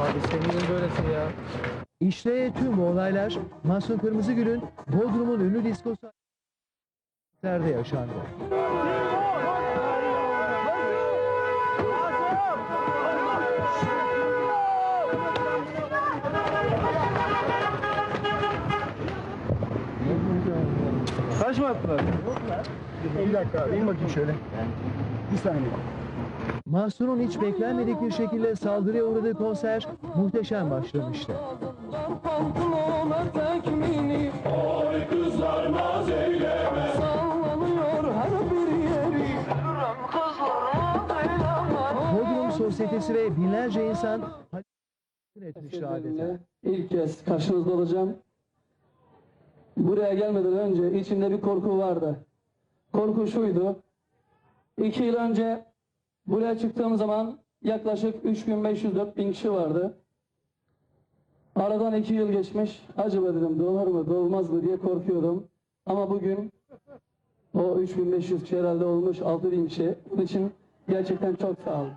Abi senin böylesi ya. İşte tüm olaylar Mahsun Kırmızıgül'ün Bodrum'un ünlü diskosu nerede yaşandı. Kaç mı attılar? Bir dakika in bakayım şöyle. Bir saniye. Mahsun'un hiç beklenmedik bir şekilde saldırıya uğradığı konser muhteşem başlamıştı. Pantolon etekmini Ay kızlar naz eyleme Sallanıyor her bir yeri Yürüm kızlar naz eyleme Bodrum sosyetesi ve binlerce insan etmişti adeta. İlk kez karşınızda olacağım. Buraya gelmeden önce içimde bir korku vardı. Korku şuydu. İki yıl önce buraya çıktığım zaman yaklaşık 3500-4000 kişi vardı. Aradan iki yıl geçmiş. Acaba dedim dolar mı dolmaz mı diye korkuyordum. Ama bugün o 3500 kişi herhalde olmuş 6000 kişi. Bunun için gerçekten çok sağ olun.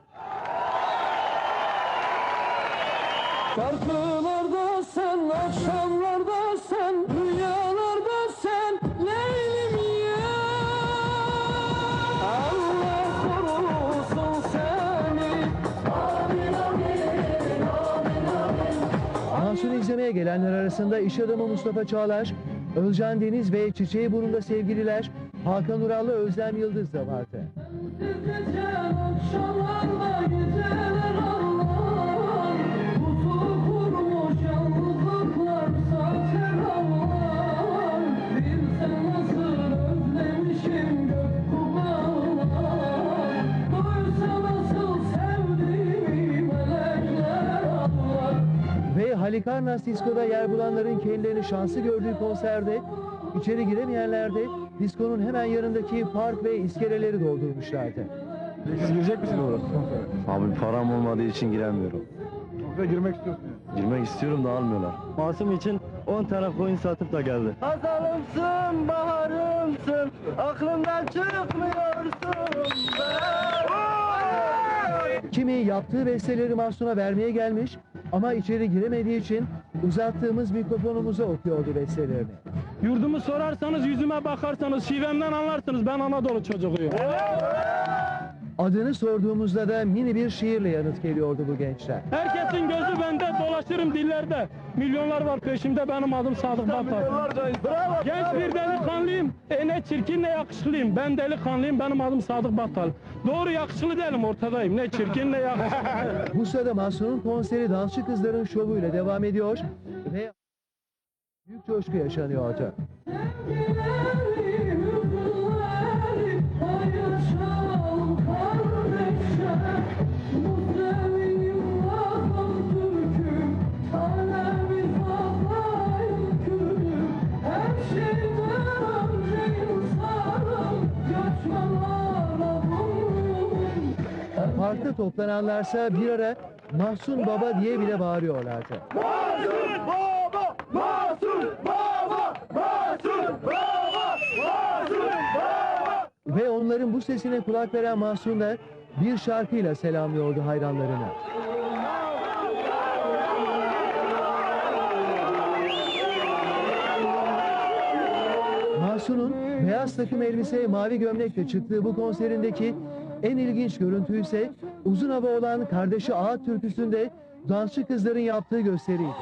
Şarkılarda sen, akşamlarda izlemeye gelenler arasında iş adamı Mustafa Çağlar, Özcan Deniz ve Çiçeği Burnu'nda sevgililer Hakan Ural'la Özlem Yıldız da vardı. Halikarnas Disko'da yer bulanların kendilerini şanslı gördüğü konserde içeri giremeyenler de diskonun hemen yanındaki park ve iskeleleri doldurmuşlardı. Siz girecek misiniz orası konsere? Abi param olmadığı için giremiyorum. Konsere girmek istiyorsun yani. Girmek istiyorum da almıyorlar. Masum için 10 tane coin satıp da geldi. Hazalımsın, baharımsın, aklımdan çıkmıyorsun Kimi yaptığı besteleri Mahsun'a vermeye gelmiş ama içeri giremediği için uzattığımız mikrofonumuza okuyordu bestelerini. Yurdumu sorarsanız yüzüme bakarsanız şivemden anlarsınız ben Anadolu çocuğuyum. Adını sorduğumuzda da mini bir şiirle yanıt geliyordu bu gençler. Herkesin gözü bende dolaşırım dillerde. Milyonlar var peşimde benim adım Sadık Batar. Genç bir delikanlıyım. E ne çirkin ne yakışıklıyım. Ben delikanlıyım benim adım Sadık Batal. Doğru yakışıklı değilim ortadayım. Ne çirkin ne yakışıklı. Bu sırada Mahsun'un konseri dansçı kızların şovuyla devam ediyor ve büyük coşku yaşanıyordu. Parkta toplananlarsa bir ara Mahsun Baba diye bile bağırıyorlardı. Ve onların bu sesine kulak veren Mahsun da bir şarkıyla selamlıyordu hayranlarını. Mahsun'un beyaz takım elbise, mavi gömlekle çıktığı bu konserindeki en ilginç görüntü ise uzun hava olan kardeşi Ağa türküsünde dansçı kızların yaptığı gösteriydi.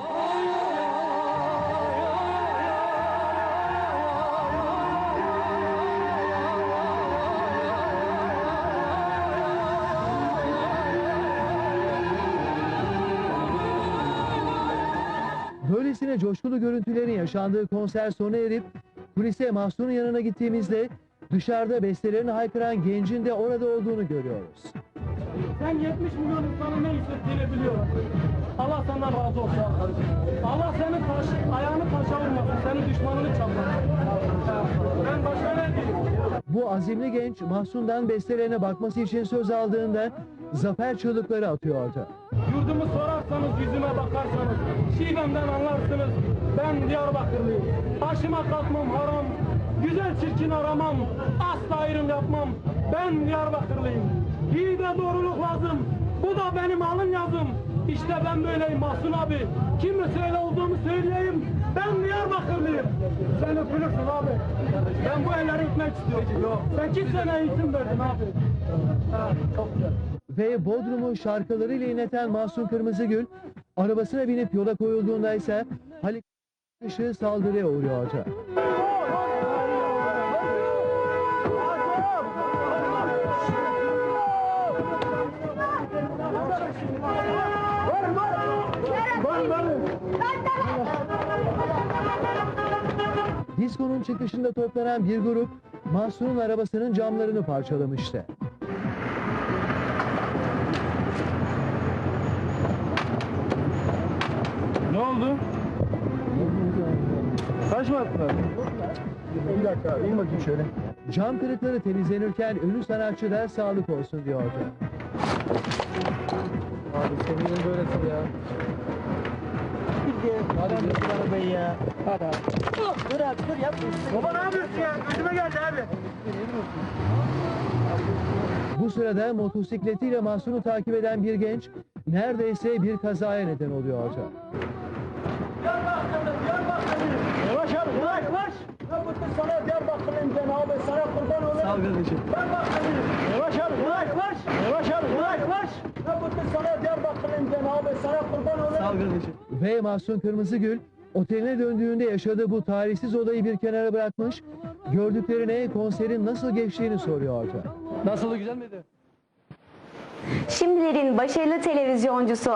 Böylesine coşkulu görüntülerin yaşandığı konser sona erip kulise Mahsun'un yanına gittiğimizde dışarıda bestelerini haykıran gencin de orada olduğunu görüyoruz. Sen 70 milyon insanın ne hissettiğini biliyorum. Allah senden razı olsun. Allah senin taş, ayağını taşa vurmasın. Senin düşmanını çalmasın. Ben başka ne diyeyim? Bu azimli genç Mahsun'dan bestelerine bakması için söz aldığında zafer çığlıkları atıyordu. Yurdumu sorarsanız yüzüme bakarsanız şivemden anlarsınız ben Diyarbakırlıyım Başıma kalkmam haram Güzel çirkin aramam Asla ayrım yapmam Ben Diyarbakırlıyım İyi de doğruluk lazım Bu da benim alın yazım İşte ben böyleyim Mahsun abi. Kim söyle olduğumu söyleyeyim. Ben Diyarbakırlıyım. Sen öpülürsün abi. Ben bu elleri öpmek istiyorum. 8 sene eğitim verdim abi. Ha, çok güzel. Ve Bodrum'u şarkılarıyla inleten Mahsun Kırmızıgül, arabasına binip yola koyulduğunda ise Halik dışı saldırıya uğruyordu. Diskonun çıkışında toplanan bir grup Mahsun'un arabasının camlarını parçalamıştı. Ne oldu? Kaç mı attılar? Bir dakika in bakayım şöyle. Cam kırıkları temizlenirken ünlü sanatçı da sağlık olsun diyordu. Abi senin böylesi ya. Hadi arabayı ya. Hadi abi. Dur abi dur yapma. Baba ne yapıyorsun ya? Gözüme geldi abi. Bu sırada motosikletiyle Mahsun'u takip eden bir genç neredeyse bir kazaya neden oluyordu. Yavaş abi yavaş yavaş. Ben bıktım sana Diyarbakır'ın cenabı sana kurban olayım. Sağ ol kardeşim. Ben baktım. Yavaş abi yavaş yavaş. Ben bıktım sana Diyarbakır'ın cenabı sana kardeşim. Ve Mahsun Kırmızıgül oteline döndüğünde yaşadığı bu tarihsiz olayı bir kenara bırakmış, gördüklerine konserin nasıl geçtiğini soruyordu. Nasıl güzel miydi? Şimdilerin başarılı televizyoncusu